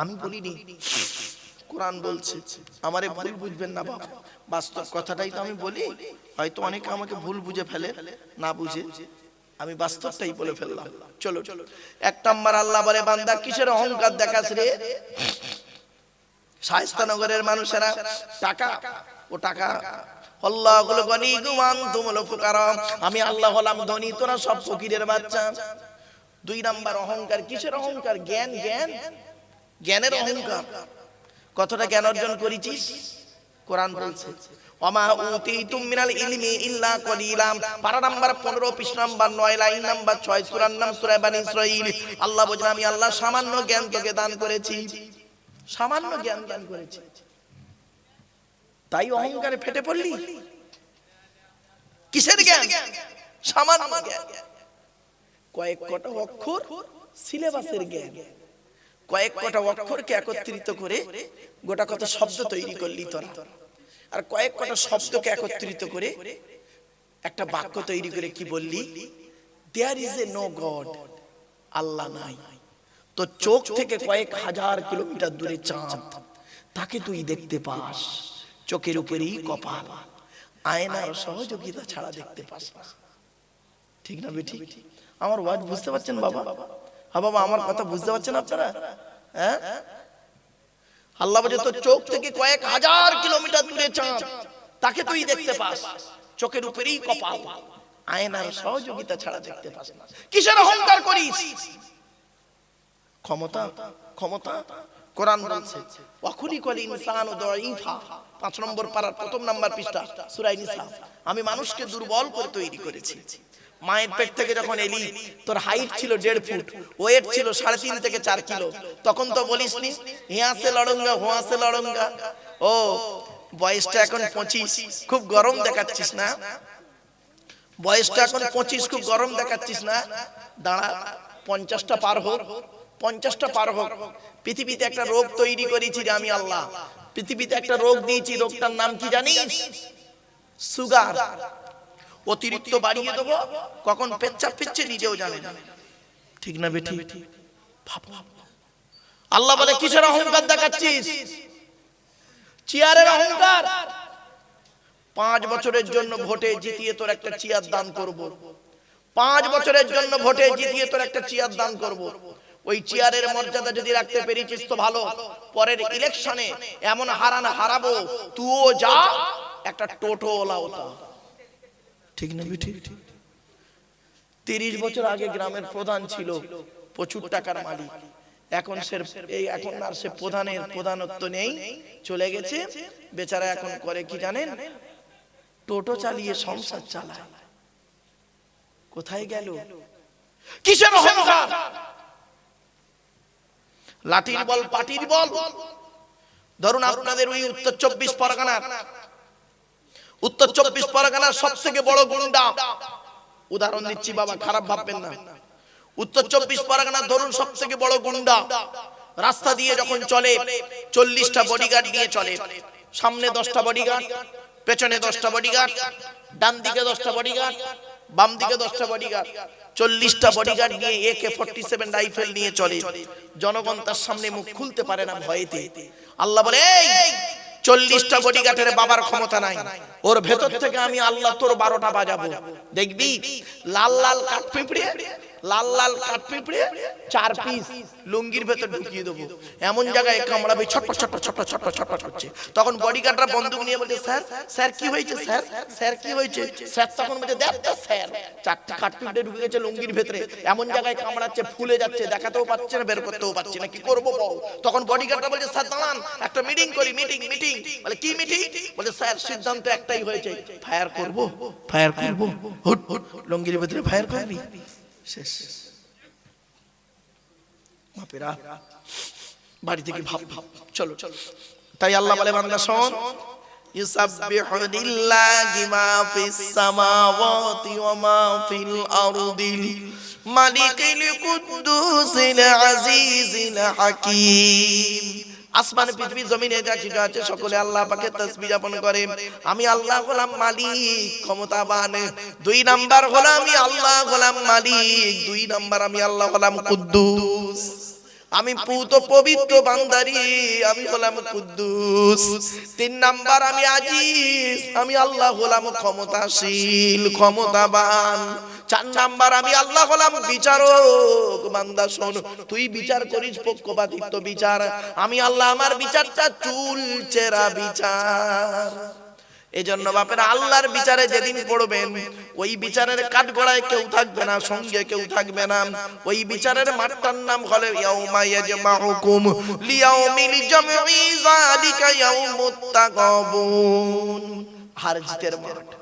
আমি বলিনি, কোরআন বলছে। আমারে ভুল বুঝবেন না বাবা। বাস্তব কথাটাই তো আমি বলি। হয়তো অনেকে আমাকে ভুল বুঝে ফেলে, না বুঝে। আমি বাস্তবটাই বলে ফেললাম। চলো চলো। এক নাম্বার আল্লাহ বলে, বান্দা কিসের অহংকার দেখাস রে? শায়স্তানগরের মানুষেরা, টাকা, ও টাকা। আমি আল্লাহ হলাম ধনী, তোরা সব ফকিরের বাচ্চা। দুই নাম্বার, অহংকার। কিসের অহংকার? জ্ঞান জ্ঞান। জ্ঞানের অহংকার। কতটা জ্ঞান অর্জন করেছিস? কোরআন বলছে উতিতুম মিনাল ইলমি ইল্লা পারা নাম্বার 15 পৃষ্ঠা নাম্বার 9 লাইন নাম্বার 6 সূরার নাম সূরা বানি ইসরাঈল। আল্লাহ বলেন আমি আল্লাহ সামান্য জ্ঞান তোকে দান করেছি। সামান্য জ্ঞান দান করেছি। তাই অহংকারে ফেটে পড়লি? কিসের জ্ঞান? সামান্য জ্ঞান। কয়েক কটা অক্ষর সিলেবাসের জ্ঞান। কয়েক কটা অক্ষরকে একত্রিত করে গোটা কত শব্দ তৈরি করলি তোরা। আর কয়েক কটা শব্দকে একত্রিত করে একটা বাক্য তৈরি করে কি বললি? There is a no God আল্লাহ নাই। তো চোখ থেকে কয়েক হাজার কিলোমিটার দূরে চাঁদ, তাকে তুই দেখতে পাস। চোখের উপরেই কপাল, আয়নার সহযোগিতা ছাড়া দেখতে পাস না। ঠিক না বেঠি আমার ওয়াজ বুঝতে পারছেন বাবা বাবা? হ্যাঁ বাবা, আমার কথা বুঝতে পারছেন আপনারা? হ্যাঁ? আল্লাহ বলে তোর চোখ থেকে কয়েক হাজার কিলোমিটার দূরে চাঁদ। তাকে তুই দেখতে পাস। চোখের উপরেই কপাল। আয়নার সহযোগিতা ছাড়া দেখতে পাস না। কিসের অহংকার করিস? ক্ষমতা ক্ষমতা। কোরআন বলছে ওয়াখুলি কল ইনসান দাঈফা। পাঁচ নম্বর পারার প্রথম নাম্বার পৃষ্ঠা সূরা নিসা। আমি মানুষকে দুর্বল করে তৈরি করেছি। মায়ের পেট থেকে যখন এলি, তোর হাইট ছিল দেড় ফুট, ওয়েট ছিল সাড়ে তিন থেকে চার কিলো। তখন তো বলিস নি, হিয়াসে লড়ঙ্গা, হুয়াসে লড়ঙ্গা। ও, বয়সটা এখন পঁচিশ, খুব গরম দেখাচ্ছিস না? বয়সটা এখন পঁচিশ, খুব গরম দেখাচ্ছিস না? দাঁড়া, পঞ্চাশটা পার হোক, পঞ্চাশটা পার হোক। পৃথিবীতে একটা রোগ তৈরি করেছি রে আমি আল্লাহ। পৃথিবীতে একটা রোগ দিয়েছি, রোগটার নাম কি জানিস? সুগার। অতিরিক্ত বাড়িয়ে দেবো, কখন পেচ্ছাপ ফিরছে নিজেও জানে ঠিক না বেটি। আল্লাহ বলে, কিসের অহংকার দেখাচ্ছিস চেয়ারের অহংকার পাঁচ বছরের জন্য ভোটে জিতিয়ে তোর একটা চেয়ার দান করব। পাঁচ বছরের জন্য ভোটে জিতিয়ে তোর একটা চেয়ার দান করব। ওই চেয়ারের মর্যাদা যদি রাখতে পেরেছিস তো ভালো পরের ইলেকশনে এমন হারান হারাবো তুও যা, একটা টোটো ওলা ওটা ঠিক না ঠিক তিরিশ বছর আগে গ্রামের প্রধান ছিল প্রচুর টাকার মালিক। এখন সে এই এখন আর সে প্রধানের প্রধানত্ব নেই, চলে গেছে, বেচারা এখন করে কি জানেন? টোটো চালিয়ে সংসার চালায়। কোথায় গেল? কিসের অহংকার? লাঠির বল, পাটির বল। ধরুন আপনাদের ওই উত্তর চব্বিশ পরগনার উত্তর চব্বিশ পরগনার সব থেকে বড় গুন্ডা। উদাহরণ দিচ্ছি বাবা, খারাপ ভাববেন না। উত্তর চব্বিশ পরগনার ধরুন সব থেকে বড় গুন্ডা। রাস্তা দিয়ে যখন চলে, চল্লিশটা বডিগার্ড নিয়ে চলে। সামনে দশটা বডিগার্ড পেছনে দশটা বডিগার্ড ডান দিকে দশটা বডিগার্ড বাম দিকে দশটা বডিগার্ড চল্লিশটা বডিগার্ড নিয়ে একে ফোর্টি সেভেন রাইফেল নিয়ে চলে। জনগণ তার সামনে মুখ খুলতে পারে না ভয়েতে। আল্লাহ বলে চল্লিশটা বডিগার্ডের বাবার ক্ষমতা নাই। ওর ভেতর থেকে আমি আল্লাহ তোর বারোটা বাজাবো। দেখবি? লাল লাল কাঠ পিঁপড়ে। লাল লাল কাঠ পিঁপড়ে চার পিস লুঙ্গির ভেতর ঢুকিয়ে দেবো এমন জায়গায় কামড়াবে ছটপট ছটপট ছটপট ছটপট ছটপট করছে তখন বডিগার্ডরা বন্দুক নিয়ে বলছে স্যার স্যার কি হয়েছে স্যার স্যার কি হয়েছে স্যার তখন বলছে দেখ তো স্যার চারটা কাঠ পিঁপড়ে ঢুকে গেছে লুঙ্গির ভেতরে এমন জায়গায় কামড়াচ্ছে ফুলে যাচ্ছে দেখাতেও পাচ্ছে না বের করতেও পাচ্ছে না কি করব বল তখন বডিগার্ডরা বলছে স্যার দাঁড়ান একটা মিটিং করি মিটিং মিটিং বলে কি মিটিং বলে স্যার সিদ্ধান্ত একটাই হয়েছে ফায়ার করব ফায়ার করব হুট হুট লুঙ্গির ভেতরে ফায়ার করবি শেষ। বাপেরা, বাড়ি থেকে ভাব ভাব চলো চলো। তাই আল্লাহ বলে, বান্দা, শোন ইউসাব্বিহু লিল্লাহি মা ফিস সামাওয়াতি ওয়া মা ফিল আরদিল মালিকিল কুদ্দুসিল আজিজিল হাকীম। আসমান, পৃথিবী, জমিনে যা কিছু আছে সকলে আল্লাহ পাকে তসবিহ যাপন করে। আমি আল্লাহ হলাম মালিক, ক্ষমতাবান। দুই নাম্বার হলো আমি আল্লাহ হলাম মালিক, দুই নাম্বার আমি আল্লাহ হলাম কুদ্দুস। আমি পুত পবিত্র বান্দারি, আমি হলাম কুদ্দুস। তিন নাম্বার আমি আজিজ, আমি আল্লাহ হলাম ক্ষমতাশীল, ক্ষমতাবান। চার নাম্বার আমি আল্লাহ হলাম বিচারক। বান্দা, শোন, তুই বিচার করিস, পক্ষপাতিত্ব বিচার। আমি আল্লাহ, আমার বিচারটা চুল চেরা বিচার। এজন্য বাপের আল্লাহর বিচারে যেদিন পড়বেন, ওই বিচারের কাঠগড়ায় কেউ থাকবে না, সঙ্গে কেউ থাকবে না। ওই বিচারের মাঠটার নাম হলে ইয়াউমা মাঠ।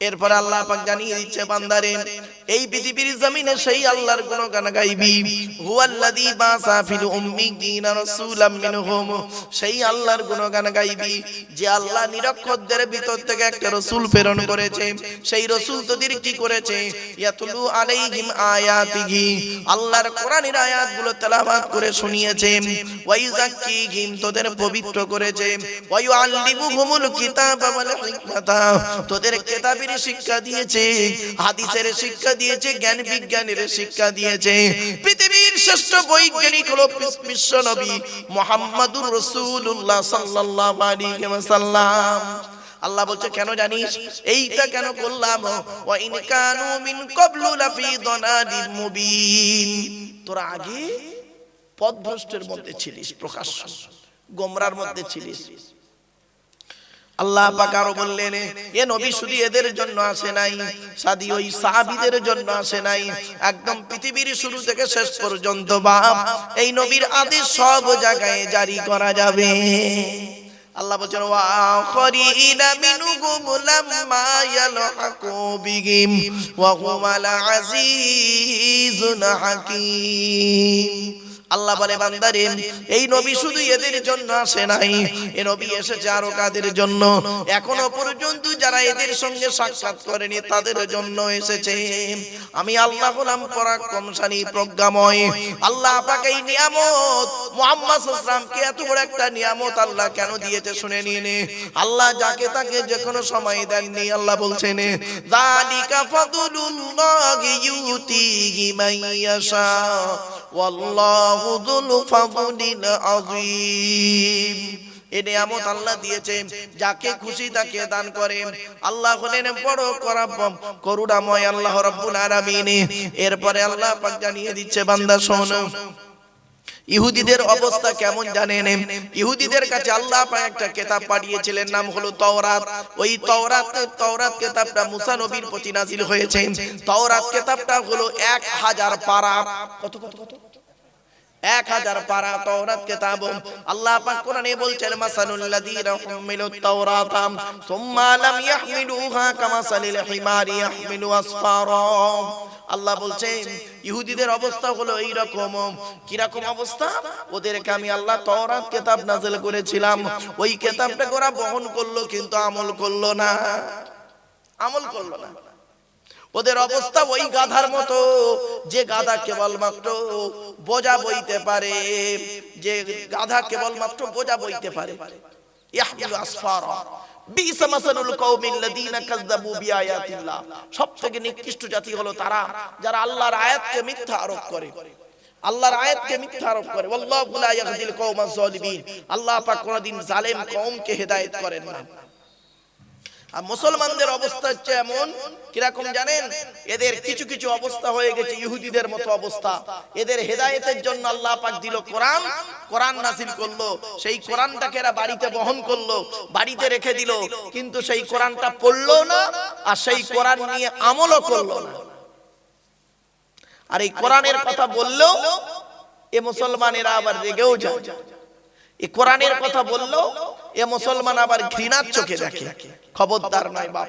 এরপর আল্লাহ পাক জানিয়ে দিচ্ছে বান্দারে এই পৃথিবীর জমিনে সেই আল্লাহর গুণগান গাইবি হুয়াল্লাযী বাসা ফিল উম্মিয়িনা রাসূলাম মিনহুম। সেই আল্লাহর গুণগান গাইবি যে আল্লাহ নিরক্ষরদের ভিতর থেকে একটা রাসূল প্রেরণ করেছে। সেই রাসূল তোদের কি করেছে? ইয়াতুলু আলাইহিম আয়াতিহি। আল্লাহর কোরআনের আয়াতগুলো তেলাওয়াত করে শুনিয়েছে। ওয়াইজাক্কিহিম তোদের পবিত্র করেছে। ওয়ায়ুআল্লিমুহুমুল কিতাবা ওয়াল হিকমাতা। তোদের কিতাবের শিক্ষা দিয়েছে। হাদিসের শিক্ষা দিয়েছে জ্ঞান বিজ্ঞানের শিক্ষা দিয়েছে। পৃথিবীর শ্রেষ্ঠ বৈজ্ঞানিক হলো বিশ্ব নবী মোহাম্মদুর রাসূলুল্লাহ সাল্লাল্লাহু আলাইহি ওয়াসাল্লাম। আল্লাহ বলছে কেন জানিস? এইটা কেন করলাম? ওয়া ইন কানু মিন ক্বাবলু লাফি দালালিন মুবিন। তোরা আগে পথভ্রষ্টের মধ্যে ছিলিস প্রকাশ্য গোমরার মধ্যে ছিলিস। আল্লাহ পাক আরও বললেন, এ নবী শুধু এদের জন্য আসে নাই, সাদি ওই সাহাবীদের জন্য আসে নাই। একদম পৃথিবীর শুরু থেকে শেষ পর্যন্ত, বাপ, এই নবীর আদেশ সব জায়গায় জারি করা যাবে। আল্লাহ বলছেন, ওয়া আখরিনা মিনহুম লাম্মা ইয়ালহাকু বিহিম, ওয়া হুয়াল আজিজুল হাকীম। আল্লাহ বলে, বান্দারে, এই নবী শুধু এদের জন্য আসে নাই। এ নবী এসেছে আরও কাদের জন্য? এখনও পর্যন্ত যারা এদের সঙ্গে সাক্ষাৎ করেনি, তাদের জন্য এসেছে। আমি আল্লাহ হলাম পরাক্রমশালী, প্রজ্ঞাময়। আল্লাহ আপনাকে এই নিয়ামত, মুহাম্মদ সাল্লামকে এত বড় একটা নিয়ামত আল্লাহ কেন দিয়েছে শুনে নিয়ে নে আল্লাহ যাকে তাকে যে কোনো সময় দেননি, আল্লাহ বলছেন, যালিকা ফাদলুল্লাহি ইউতিহি মান ইয়াশা। ওয়াল্লাহু যুল ফাদলিল আযীম। এ নিয়ামত আল্লাহ দিয়েছে, যাকে খুশি তাকে দান করে। আল্লাহ হলেন বড় করা করুণাময় আল্লাহ রাব্বুল আলামিন। এরপরে আল্লাহ পাক জানিয়ে দিচ্ছে, বান্দা শোনো। ইহুদিদের অবস্থা কেমন জানেন? ইহুদিদের কাছে আল্লাহ একটা কেতাব পাঠিয়েছিলেন, নাম হলো তওরাত। ওই তওরাত তওরাত কেতাবটা মুসা নবীর প্রতি নাজিল হয়েছে। তওরাত কিতাবটা হলো 1000 পারা। কত কত কত? এক হাজার পারা আল্লাহ পাক কোরআনে বলছেন সুম্মা লাম ইয়াহমিলুহা কামাসালিল হিমারি ইয়াহমিলু আসফারা। আল্লাহ বলছেন, ইহুদিদের অবস্থা হলো এই রকম কি রকম অবস্থা? ওদেরকে আমি আল্লাহ তাওরাত কিতাব নাযিল করেছিলাম। ওই কিতাবটাকে ওরা বহন করল কিন্তু আমল করল না। আমল করল না। ওদের অবস্থা ওই গাধার মতো। যে গাধা কেবলমাত্র বোঝা বইতে পারে, যে গাধা কেবলমাত্র বোঝা বইতে পারে। আল্লাহর আয়াতকে মিথ্যা আরোপ আল্লাহ কোনদিন জালেম করেন না। আর মুসলমানদের অবস্থা হচ্ছে এমন, কীরকম জানেন? এদের কিছু কিছু অবস্থা হয়ে গেছে, ইহুদিদের মতো অবস্থা। এদের হেদায়েতের জন্য আল্লাহ পাক দিল কোরআন। কোরআন নাসিল করল, সেই কোরআনটাকে এরা বাড়িতে বহন করল, বাড়িতে রেখে দিল, কিন্তু সেই কোরআনটা পড়ল না, আর সেই কোরআন নিয়ে আমলও করল না। আর এই কোরআনের কথা বললেও এ মুসলমানেরা আবার রেগেও যায়। এই কোরআনের কথা বলল এ মুসলমান আবার ঘৃণার চোখে দেখে। খবরদার নয় বাপ।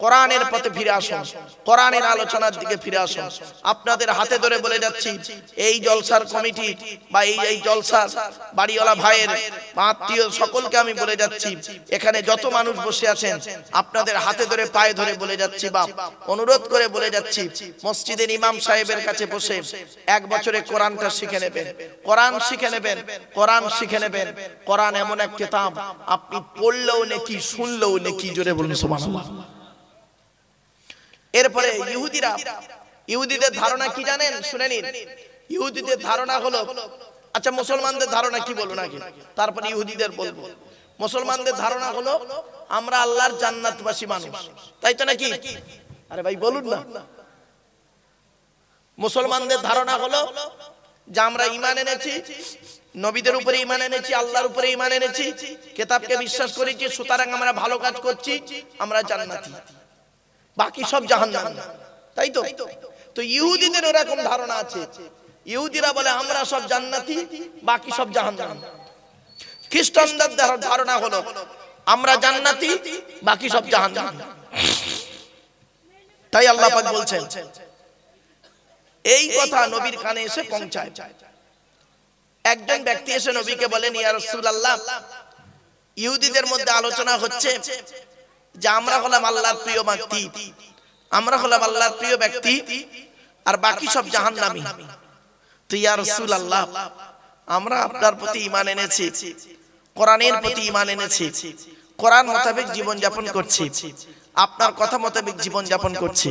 কোরআনের পথে ফিরে আসুন। কোরআনের আলোচনার দিকে ফিরে আসুন। আপনাদের হাতে ধরে বলে যাচ্ছি এই জলসার কমিটি বা এই এই জলসার বাড়িওয়ালা ভাইয়ের আত্মীয় সকলকে আমি বলে যাচ্ছি এখানে যত মানুষ বসে আছেন আপনাদের হাতে ধরে পায়ে ধরে বলে যাচ্ছি বাপ। অনুরোধ করে বলে যাচ্ছি মসজিদের ইমাম সাহেবের কাছে বসে এক বছরে কোরআনটা শিখে নেবেন কোরআন শিখে নেবেন কোরআন শিখে নেবেন। কোরআন এমন এক কিতাব আপনি পড়লেও নাকি শুনলেও নাকি জোরে বলুন, সুবহানাল্লাহ। এরপরে ইহুদিরা, ইহুদিদের ধারণা কি জানেন? শুনে নিন। ইহুদিদের ধারণা হলো আচ্ছা মুসলমানদের ধারণা কি বলব নাকি তারপরে ইহুদিদের বলব। মুসলমানদের ধারণা হলো, আমরা আল্লাহর জান্নাতবাসী মানুষ। তাই তো নাকি? আরে ভাই, বলুন না। মুসলমানদের ধারণা হলো যে আমরা ইমান এনেছি, নবীদের উপরে ইমান এনেছি, আল্লাহর উপরে ইমান এনেছি, কেতাবকে বিশ্বাস করেছি সুতরাং আমরা ভালো কাজ করছি, আমরা জান্নাতি। বাকি সব জাহান্নাম। তাই তো? তো ইহুদিদের এরকম ধারণা আছে। ইহুদিরা বলে, আমরা সব জান্নাতি, বাকি সব জাহান্নাম। খ্রিস্টানদের ধারণা হলো, আমরা জান্নাতি, বাকি সব জাহান্নাম। তাই আল্লাহ পাক বলছেন এই কথা নবীর কানে এসে পৌঁছায়। একজন ব্যক্তি এসে নবীকে বলেন ইয়া রাসূলুল্লাহ। ইহুদিদের মধ্যে আলোচনা হচ্ছে যে আমরা হলাম আল্লাহর প্রিয় ব্যক্তি। আমরা হলাম আল্লাহর প্রিয় ব্যক্তি আর বাকি সব জাহান্নামী। তো ইয়া রাসূলুল্লাহ আমরা আপনার প্রতি ঈমান এনেছি। কোরআনের প্রতি ঈমান এনেছি। কোরআন মোতাবেক জীবন যাপন করছি। আপনার কথা মোতাবেক জীবন যাপন করছি।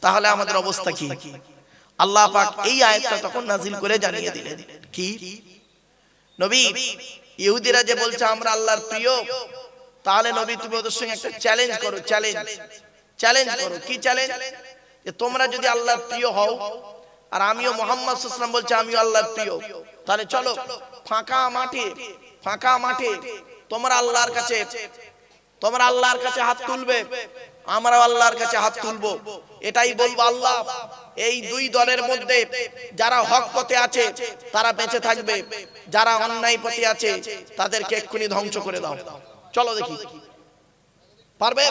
তাহলে আমাদের অবস্থা কি? আল্লাহ পাক এই আয়াতটা তখন নাজিল করে জানিয়ে দিলেন। কি? নবী ইহুদিরা যে বলছে আমরা আল্লাহর প্রিয় তাহলে নবী তুমি ওদের সঙ্গে একটা চ্যালেঞ্জ করো চ্যালেঞ্জ চ্যালেঞ্জ করো কি চ্যালেঞ্জ যে তোমরা যদি আল্লাহর প্রিয় হও আর আমিও মোহাম্মদ সুসলাম বলছে আমিও আল্লাহর প্রিয় তাহলে চলো ফাঁকা মাঠে ফাঁকা মাঠে তোমরা আল্লাহর কাছে তোমরা আল্লাহর কাছে হাত তুলবে আমরা আল্লাহর কাছে হাত তুলবো। এটাই বলব আল্লাহ। এই দুই দলের মধ্যে যারা হক পথে আছে, তারা বেঁচে থাকবে। যারা অন্যায় পথে আছে, তাদেরকে এক্ষুনি ধ্বংস করে দাও। চলো দেখি। পারবে?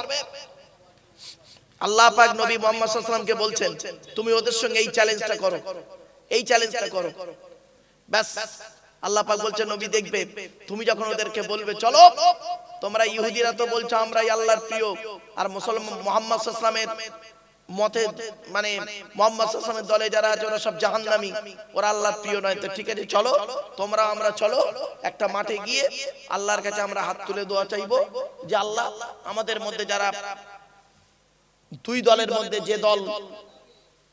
আল্লাহ পাক নবী মোহাম্মদ সাল্লামকে বলছেন, তুমি ওদের সঙ্গে এই চ্যালেঞ্জটা করো। এই চ্যালেঞ্জটা করো। ব্যাস। আল্লাহ পাক বলছেন, নবী দেখবে, তুমি যখন ওদেরকে বলবে, চলো, তোমরা ইহুদিরা তো বলছো আমরাই আল্লাহর প্রিয়। আর মুসলমান মোহাম্মদ সাল্লামের মতে মানে মোহাম্মদ দলে যারা আছে, ওরা সব জাহান্নামী। ওরা আল্লাহর প্রিয় নয়। তো ঠিক আছে, চলো, তোমরা আমরা চলো, একটা মাঠে গিয়ে আল্লাহর কাছে আমরা হাত তুলে দোয়া চাইব যে আল্লাহ আমাদের মধ্যে যারা দুই দলের মধ্যে যে দল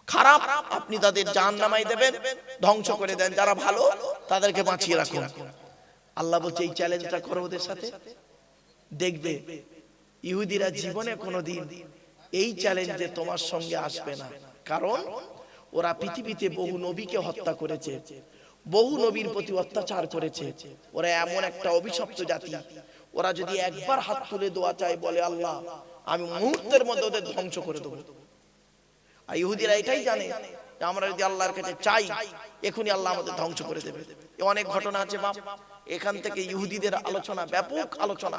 খারাপ, আপনি তাদের জান নামাই দেবেন, ধ্বংস করে দেন। যারা ভালো, তাদেরকে বাঁচিয়ে রাখুন। আল্লাহ বলছে, এই চ্যালেঞ্জটা করো ওদের সাথে। দেখবে, ইহুদিরা জীবনে কোনোদিন এই চ্যালেঞ্জে তোমার সঙ্গে আসবে না। কারণ ওরা পৃথিবীতে বহু নবীকে হত্যা করেছে, বহু নবীর প্রতি অত্যাচার করেছে। ওরা এমন একটা অভিশপ্ত জাতি। ওরা যদি একবার হাত তুলে দোয়া চায়, বলে, আল্লাহ, আমি মুহূর্তের মধ্যে ওদের ধ্বংস করে দেবো। আর ইহুদিরা এটাই জানে আমরা যদি আল্লাহর কাছে চাই, এখনই আল্লাহ আমাদের ধ্বংস করে দেবে। অনেক ঘটনা আছে, বাপ। এখান থেকে ইহুদিদের আলোচনা, ব্যাপক আলোচনা।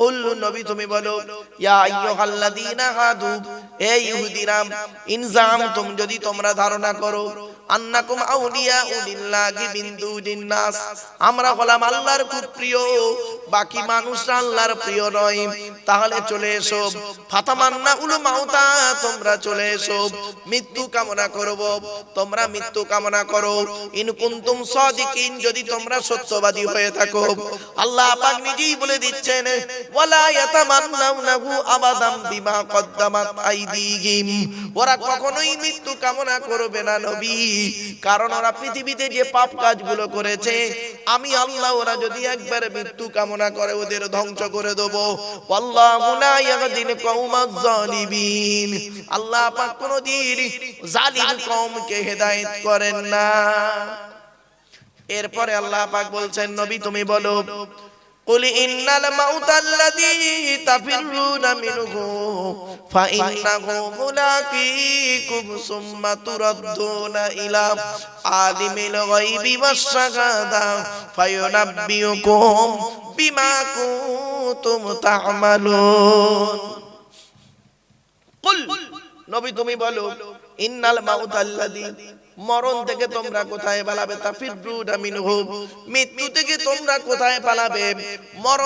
কুল নবী তুমি বলো, ইয়া আইয়ুহাল্লাযীনা হাদু এ ইহুদিরা, ইনজাম তুম যদি তোমরা ধারণা করো, আন্নাকুম আউলিয়া উলিল্লাহি দুনিন নাস, আমরা হলাম আল্লাহর খুব প্রিয় বাকি মানুষরা আল্লাহর প্রিয় নয়। তাহলে চলে এসো। ফাতামান্না উলু মাউতা তোমরা চলে এসো। মৃত্যু কামনা করব। তোমরা মৃত্যু কামনা করো। ইন কুনতুম সাদিকিন, যদি তোমরা সত্যবাদী হয়ে থাকো। আল্লাহ পাক নিজেই বলে দিচ্ছেন, ওয়ালা ইয়াতামান্নাউনাহু আবাদাম বিমা কদ্দামাত আইদিহিম। ওরা কখনোই মৃত্যু কামনা করবে না, নবী। কারণ ওরা পৃথিবীতে যে পাপ কাজগুলো করেছে, আমি আল্লাহ, ওরা যদি একবার মৃত্যু কামনা কামনা করে ওদের ধ্বংস করে দেবো। আল্লাহু পাক কোনদিন হেদায়েত করেন না। এরপরে আল্লাহ পাক বলছেন, নবী, তুমি বলো قل إن الموت الذي تفرون منه فإنه ملاقيكم ثم تردون إلى عالم الغيب والشهادة فينبئكم بما كنتم تعملون قل نبي تمي بلو إن الموت الذي মরণ থেকে তোমরা কোথায় পালাবে? তা মিনহু মৃত্যু থেকে তোমরা কোথায় পালাবে? মরণ